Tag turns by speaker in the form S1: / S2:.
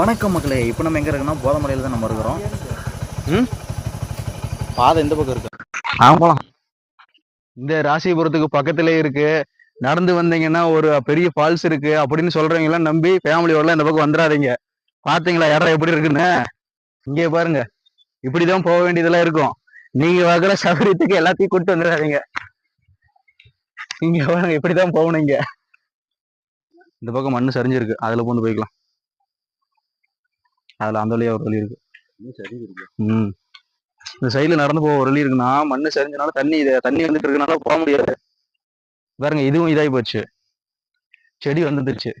S1: வணக்கம் மக்களே. இப்போ நம்ம எங்கே இருக்கோம்னா போதமலையில் தான் நம்ம இருக்கிறோம்.
S2: ம்?
S1: பாதை எந்த பக்கம் இருக்கு?
S2: ஆமாம் இந்த ராசிபுரத்துக்கு பக்கத்திலே இருக்கு. நடந்து வந்தீங்கன்னா ஒரு பெரிய ஃபால்ஸ் இருக்கு. அப்படின்னு சொல்றவங்க எல்லாம் நம்பி ஃபேமிலியோட இந்த பக்கம் வந்துடாதீங்க. பாத்தீங்களா? இடம் எப்படி இருக்குன்னு? இங்கே பாருங்க. இப்படிதான் போக வேண்டியதெல்லாம் இருக்கும். நீங்க வாக்குற சௌகரியத்துக்கு எல்லாத்தையும் கூட்டு வந்துடாதீங்க. இங்க பாருங்க இப்படிதான் போகணும் இங்க. இந்த பக்கம் மண்ணு சரிஞ்சிருக்கு. அதுல பூந்து போய்க்கலாம். அதுல அந்த வழியா ஒரு வழி இருக்கு. உம் இந்த சைடுல நடந்து போக ஒரு வழி இருக்குன்னா மண்ணு சரிஞ்சனால தண்ணி இதை தண்ணி வந்துட்டு இருக்கனால போக முடியாது. பாருங்க இதுவும் இதாகி போச்சு. செடி வந்துருச்சு